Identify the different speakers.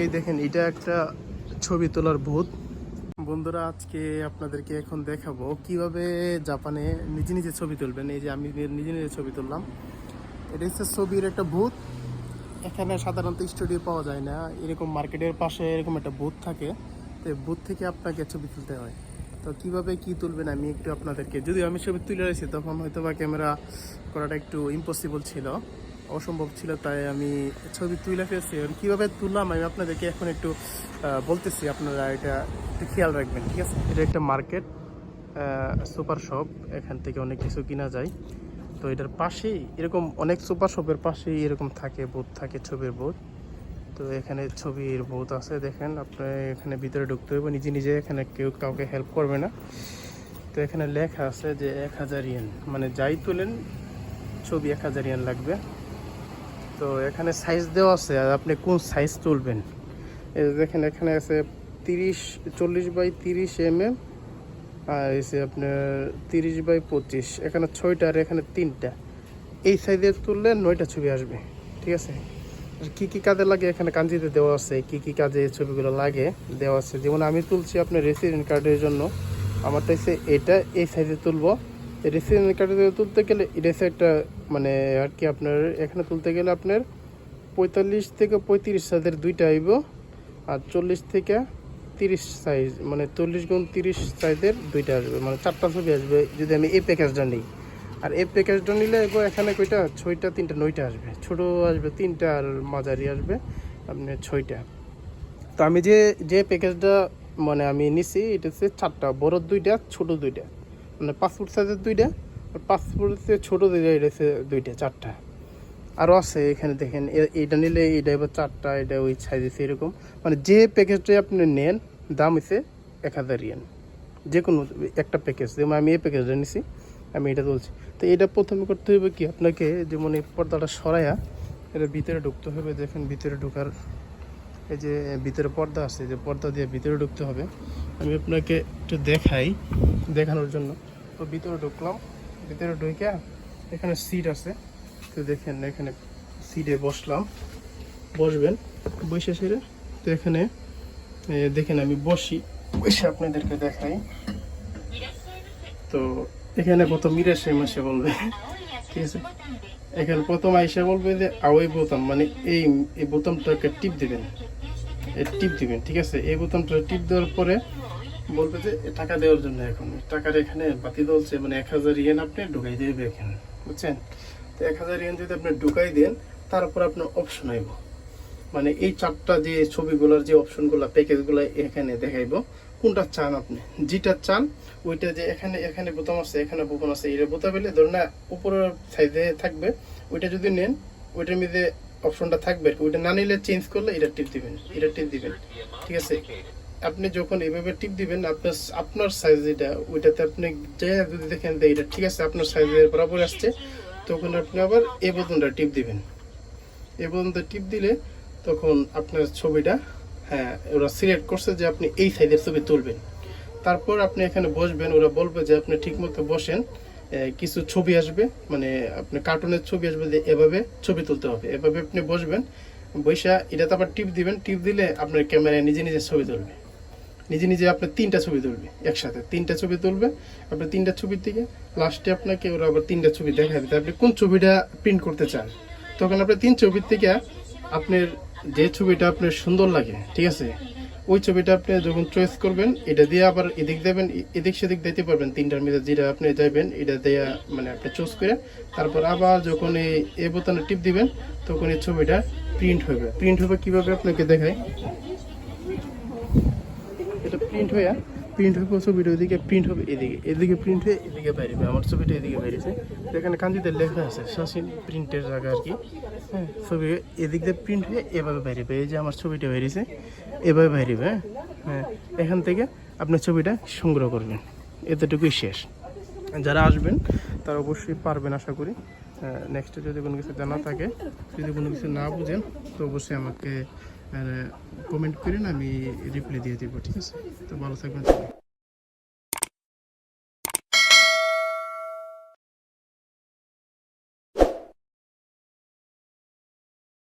Speaker 1: এই দেখেন, এটা একটা ছবি তোলার ভূত বন্ধুরা, আজকে আপনাদেরকে এখন দেখাবো কীভাবে জাপানে নিজে নিজে ছবি তুলবেন। এই যে আমি নিজে নিজে ছবি তুললাম। এটা হচ্ছে ছবির একটা ভূত এখানে সাধারণত স্টুডিও পাওয়া যায় না। এরকম মার্কেটের পাশে এরকম একটা বুথ থাকে। তো বুথ থেকে আপনাকে ছবি তুলতে হয়। তো কীভাবে কি তুলবেন আমি একটু আপনাদেরকে যদি আমি ছবি তুলে রয়েছি, তখন হয়তো বা ক্যামেরা করাটা একটু ইম্পসিবল ছিল। অসম্ভব ছিল, তাই আমি ছবি তুলে ফেলছি। এবং কীভাবে তুললাম, আমি আপনাদেরকে এখন একটু বলতেছি। আপনারা এটা একটু খেয়াল রাখবেন, ঠিক আছে? এটা একটা মার্কেট সুপার শপ। এখান থেকে অনেক কিছু কিনা যায়। তো এটার পাশেই এরকম অনেক সুপার শপের পাশেই এরকম থাকে বোধ থাকে ছবির বোধ তো এখানে ছবির বোধ আছে, দেখেন। আপনি এখানে ভিতরে ঢুকতে হবে নিজে নিজে এখানে কেউ কাউকে হেল্প করবে না। তো এখানে লেখা আছে যে এক হাজার ইয়েন মানে যাই তোলেন, ছবি এক হাজার ইয়েন লাগবে। তো এখানে সাইজ দেওয়া আছে, আর আপনি কোন সাইজ তুলবেন? এই দেখেন, এখানে আছে তিরিশ, চল্লিশ বাই তিরিশ এম এম আর এসে আপনার তিরিশ বাই পঁচিশ, এখানে ছয়টা আর এখানে তিনটা। এই সাইজে তুললে নয়টা ছবি আসবে, ঠিক আছে? কী কী কাজে লাগে এখানে কাঞ্জিতে দেওয়া আছে, কী কী কাজে এই ছবিগুলো লাগে দেওয়া আছে। যেমন আমি তুলছি আপনার রেসিডেন্ট কার্ডের জন্য আমারটা হচ্ছে এটা এই সাইজে তুলবো। রেসিডেন্ট কার্ডে তুলতে গেলে এটা একটা মানে আর কি আপনার, এখানে তুলতে গেলে আপনার পঁয়তাল্লিশ থেকে পঁয়ত্রিশ সাইজের দুইটা আইব, আর চল্লিশ থেকে তিরিশ সাইজ মানে চল্লিশ গুণ তিরিশ সাইজের দুইটা আসবে মানে চারটা ছবি আসবে, যদি আমি এই প্যাকেজটা নিই। আর এই প্যাকেজটা নিলে এগো এখানে কয়টা? ছয়টা, তিনটা, নয়টা আসবে। ছোট আসবে তিনটা আর মাঝারি আসবে আপনার ছয়টা। তো আমি যে যে প্যাকেজটা মানে আমি নিছি, এটা হচ্ছে চারটা, বড় দুইটা, ছোট দুইটা। মানে পাসপোর্ট সাইজের দুইটা, আর পাসপোর্টের ছোটো হচ্ছে দুইটা, চারটা। আরও আছে এখানে দেখেন এইটা নিলে এইটা এবার চারটা, এটা ওই সাইজ এরকম। মানে যে প্যাকেজটাই আপনি নেন, দাম হচ্ছে এক হাজার ইয়েন যে কোনো একটা প্যাকেজ যেমন আমি এই প্যাকেজটা নিছি, আমি এটা বলছি তো এটা প্রথমে করতে হবে কি, আপনাকে যেমন এই পর্দাটা সরাইয়া এটা ভিতরে ঢুকতে হবে, দেখেন ভিতরে ঢোকার, এই যে ভিতরে পর্দা আছে, যে পর্দা দিয়ে ভিতরে ঢুকতে হবে। আমি আপনাকে একটু দেখাই, দেখানোর জন্য। তো ভিতরে ঢুকলাম। ভিতরে ঢুকে এখানে সিট আছে। তো দেখেন এখানে সিটে বসলাম। বসবেন। বসে সেরে তো এখানে দেখেন আমি বসি। বসে আপনাদেরকে দেখাই। তো এখানে প্রথম মিরাশে মাসে বলবে। ঠিক আছে? এখানে প্রথম আইসা বলবে যে, আওয়াই বোতাম। মানে এই এই বোতামটাকে টিপ দিবেন। টিপ দিবেন, ঠিক আছে? এই বোতামটা টিপ দেওয়ার পরে বলবে যে টাকা দেওয়ার জন্য এখন। টাকার এখানে বাতি দলছে মানে এক হাজার ইয়েন আপনি ঢুকাই দেবে এখানে, বুঝছেন? তো এক হাজার ইয়েন যদি আপনি ঢুকাই দেন তারপর আপনার অপশন আইব। মানে এই চারটা যে ছবিগুলোর যে অপশনগুলো প্যাকেজগুলো এখানে দেখাইবো, কোনটা চান আপনি? যেটা চান, ওইটা যে এখানে এখানে বোতাম আছে, এখানে বোতাম আছে এটা বোতাম পেলে ধরুন না, উপরের সাইডে থাকবে, ওইটা যদি নেন, ওইটার মধ্যে অপশনটা থাকবে ওইটা না নিলে চেঞ্জ করলে, এটা টিপ দিবেন, এটা টিপ দিবেন, ঠিক আছে? আপনি যখন এইভাবে টিপ দিবেন, আপনার আপনার সাইজ যেটা ওইটাতে আপনি যে যদি দেখেন এটা ঠিক আছে, আপনার সাইজের বরাবর আসছে, তখন আপনি আবার এই বোতামটা টিপ দিবেন। এই পর্যন্ত টিপ দিলে তখন আপনার ছবিটা হ্যাঁ ওরা সিলেক্ট করছে যে আপনি এই সাইজের ছবি তুলবেন। তারপর আপনি এখানে বসবেন, ওরা বলবে যে আপনি ঠিকমতো বসেন কিছু ছবি আসবে মানে আপনি কার্টুনের ছবি আসবে যে এভাবে ছবি তুলতে হবে। এভাবে আপনি বসবেন বৈশা এটাতে আবার টিপ দিবেন, টিপ দিলে আপনার ক্যামেরায় নিজে নিজে ছবি তুলবে। নিজে নিজে আপনার তিনটা ছবি তুলবে, একসাথে তিনটা ছবি তুলবে আপনার তিনটা ছবির থেকে লাস্টে আপনাকে ওরা আবার তিনটা ছবি দেখা দিতে আপনি কোন ছবিটা প্রিন্ট করতে চান? তখন আপনি তিন ছবির থেকে আপনার যে ছবিটা আপনার সুন্দর লাগে, ঠিক আছে? ওই ছবিটা আপনি যখন চয়েস করবেন, এটা দিয়ে আবার এদিক দেবেন, এদিক সেদিক দিতে পারবেন। তিনটার মধ্যে যেটা আপনি যাবেন এটা দেয়া মানে আপনি চুজ করে তারপর আবার যখন এই এ বোতামে টিপ দিবেন, তখন এই ছবিটা প্রিন্ট হবে প্রিন্ট হবে কীভাবে আপনাকে দেখায়? প্রিন্ট হয়ে প্রিন্ট হবে ছবিটা ওইদিকে প্রিন্ট হবে এদিকে এদিকে প্রিন্ট হয়ে এদিকে বাইরেবে আমার ছবিটা এদিকে তো এখানে কাঞ্জিতে লেখা আছে শাসিন প্রিন্টের জায়গা আর কি। হ্যাঁ ছবি এদিক দিয়ে প্রিন্ট হয়ে এভাবে বাইরেবে এই যে আমার ছবিটা বাইরেছে এভাবে বাইরেবে হ্যাঁ। হ্যাঁ এখান থেকে আপনার ছবিটা সংগ্রহ করবেন। এতটুকুই শেষ। যারা আসবেন, তারা অবশ্যই পারবেন আশা করি। নেক্সটে যদি কোনো কিছু জানা থাকে, যদি কোনো কিছু না বুঝেন, তো অবশ্যই আমাকে কমেন্ট করেন আমি রিপ্লাই দিয়ে দেবো ঠিক আছে তো ভালো থাকবেন।